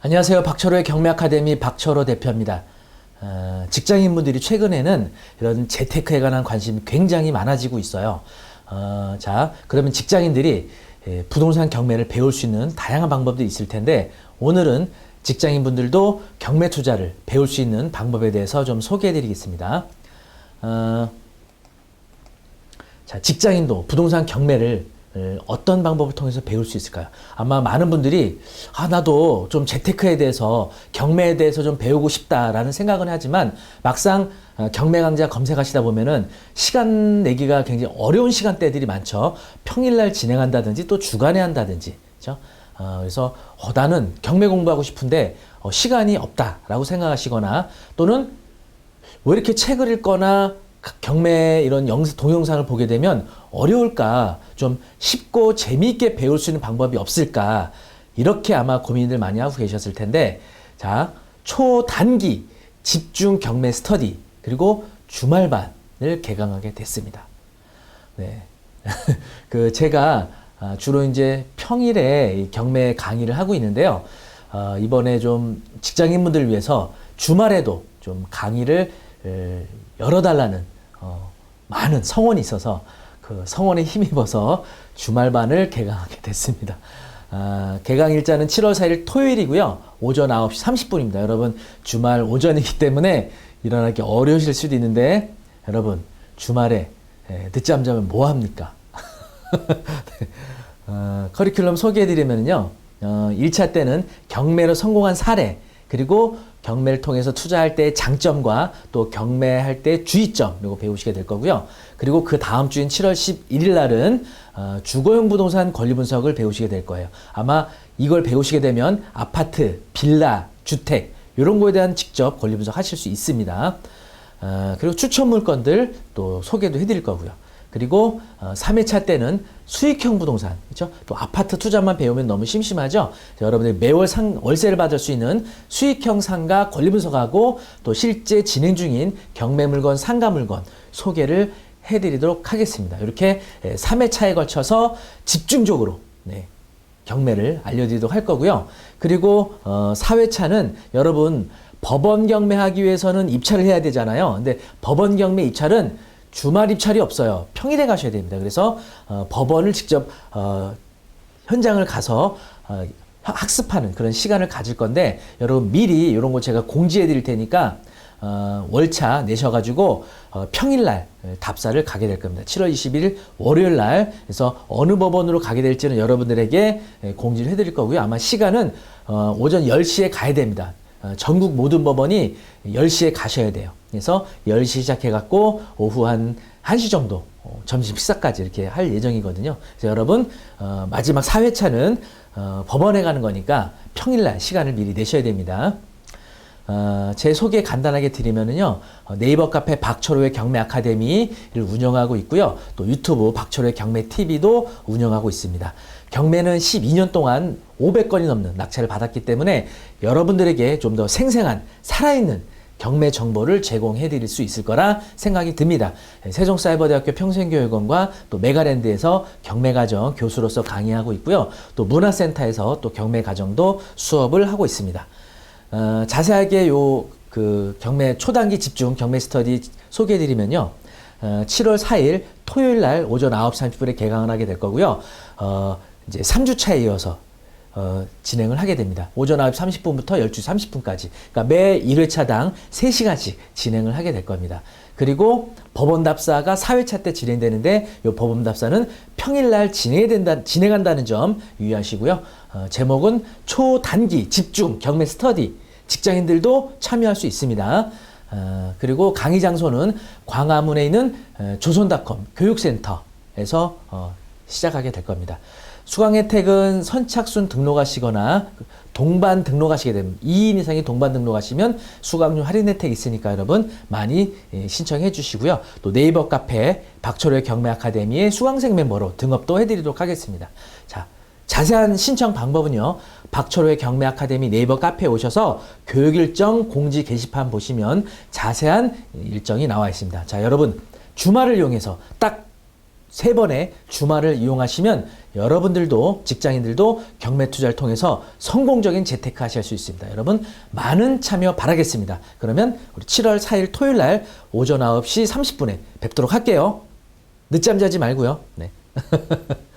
안녕하세요. 박철호의 경매 아카데미 박철호 대표입니다. 어, 직장인분들이 최근에는 이런 재테크에 관한 관심이 굉장히 많아지고 있어요. 어, 자, 그러면 직장인들이 예, 부동산 경매를 배울 수 있는 다양한 방법들이 있을 텐데 오늘은 직장인분들도 경매 투자를 배울 수 있는 방법에 대해서 좀 소개해 드리겠습니다. 어, 자, 직장인도 부동산 경매를 에, 어떤 방법을 통해서 배울 수 있을까요? 아마 많은 분들이 아 나도 좀 재테크에 대해서 경매에 대해서 좀 배우고 싶다라는 생각은 하지만 막상 어, 경매 강좌 검색하시다 보면은 시간 내기가 굉장히 어려운 시간대들이 많죠. 평일날 진행한다든지 또 주간에 한다든지, 그렇죠? 어, 그래서 어, 나는 경매 공부하고 싶은데 어, 시간이 없다라고 생각하시거나 또는 왜 이렇게 책을 읽거나 경매 이런 영상, 동영상을 보게 되면 어려울까? 좀 쉽고 재미있게 배울 수 있는 방법이 없을까? 이렇게 아마 고민들 많이 하고 계셨을 텐데, 자, 초단기 집중 경매 스터디, 그리고 주말반을 개강하게 됐습니다. 네. 그 제가 아, 주로 이제 평일에 이 경매 강의를 하고 있는데요. 어, 이번에 좀 직장인분들 위해서 주말에도 좀 강의를 에, 열어달라는 어, 많은 성원이 있어서 그 성원에 힘입어서 주말반을 개강하게 됐습니다. 아, 개강 일자는 7월 4일 토요일이고요. 오전 9시 30분입니다. 여러분 주말 오전이기 때문에 일어나기 어려우실 수도 있는데 여러분 주말에 에, 늦잠 자면 뭐 합니까? 어, 커리큘럼 소개해드리면요. 어, 1차 때는 경매로 성공한 사례, 그리고 경매를 통해서 투자할 때의 장점과 또 경매할 때 주의점, 이거 배우시게 될 거고요. 그리고 그 다음 주인 7월 11일 날은 어, 주거용 부동산 권리 분석을 배우시게 될 거예요. 아마 이걸 배우시게 되면 아파트, 빌라, 주택, 이런 거에 대한 직접 권리 분석 하실 수 있습니다. 어, 그리고 추천 물건들 또 소개도 해드릴 거고요. 그리고 어, 3회차 때는 수익형 부동산, 그렇죠? 또 아파트 투자만 배우면 너무 심심하죠. 자, 여러분들 매월 상, 월세를 받을 수 있는 수익형 상가 권리 분석하고 또 실제 진행 중인 경매 물건, 상가 물건 소개를 해드리도록 하겠습니다. 이렇게 3회차에 걸쳐서 집중적으로 네, 경매를 알려드리도록 할 거고요. 그리고 어, 4회차는 여러분 법원 경매하기 위해서는 입찰을 해야 되잖아요. 근데 법원 경매 입찰은 주말 입찰이 없어요. 평일에 가셔야 됩니다. 그래서 어, 법원을 직접 어, 현장을 가서 어, 학습하는 그런 시간을 가질 건데 여러분 미리 이런 거 제가 공지해 드릴 테니까 어, 월차 내셔가지고 어, 평일날 답사를 가게 될 겁니다. 7월 21일 월요일 날 그래서 어느 법원으로 가게 될지는 여러분들에게 예, 공지를 해드릴 거고요. 아마 시간은 어, 오전 10시에 가야 됩니다. 어, 전국 모든 법원이 10시에 가셔야 돼요. 그래서 10시 시작해갖고 오후 한 1시 정도 어, 점심 식사까지 이렇게 할 예정이거든요. 그래서 여러분 어, 마지막 4회차는 어, 법원에 가는 거니까 평일날 시간을 미리 내셔야 됩니다. 어, 제 소개 간단하게 드리면은요, 어, 네이버 카페 박철호의 경매 아카데미를 운영하고 있고요. 또 유튜브 박철호의 경매 TV도 운영하고 있습니다. 경매는 12년 동안 500건이 넘는 낙찰을 받았기 때문에 여러분들에게 좀 더 생생한, 살아있는 경매 정보를 제공해 드릴 수 있을 거라 생각이 듭니다. 네, 세종사이버대학교 평생교육원과 또 메가랜드에서 경매가정 교수로서 강의하고 있고요. 또 문화센터에서 또 경매가정도 수업을 하고 있습니다. 어, 자세하게 요 그 경매 초단기 집중 경매 스터디 소개해 드리면요. 어, 7월 4일 토요일 날 오전 9시 30분에 개강을 하게 될 거고요. 어, 이제 3주차에 이어서 어, 진행을 하게 됩니다. 오전 9시 30분부터 12시 30분까지. 그러니까 매 1회차당 3시간씩 진행을 하게 될 겁니다. 그리고 법원 답사가 4회차 때 진행되는데 이 법원 답사는 평일날 진행된다, 진행한다는 점 유의하시고요. 어, 제목은 초단기 집중 경매 스터디. 직장인들도 참여할 수 있습니다. 어, 그리고 강의 장소는 광화문에 있는 어, 조선닷컴 교육센터에서 어, 시작하게 될 겁니다. 수강 혜택은 선착순 등록하시거나 동반 등록하시게 되면 2인 이상이 동반 등록하시면 수강료 할인 혜택 있으니까 여러분 많이 예, 신청해 주시고요. 또 네이버 카페 박철호의 경매 아카데미의 수강생 멤버로 등업도 해드리도록 하겠습니다. 자, 자세한 신청 방법은요. 박철호의 경매 아카데미 네이버 카페에 오셔서 교육 일정 공지 게시판 보시면 자세한 일정이 나와 있습니다. 자, 여러분 주말을 이용해서 딱 세 번의 주말을 이용하시면 여러분들도 직장인들도 경매 투자를 통해서 성공적인 재테크 하실 수 있습니다. 여러분 많은 참여 바라겠습니다. 그러면 우리 7월 4일 토요일 날 오전 9시 30분에 뵙도록 할게요. 늦잠 자지 말고요. 네.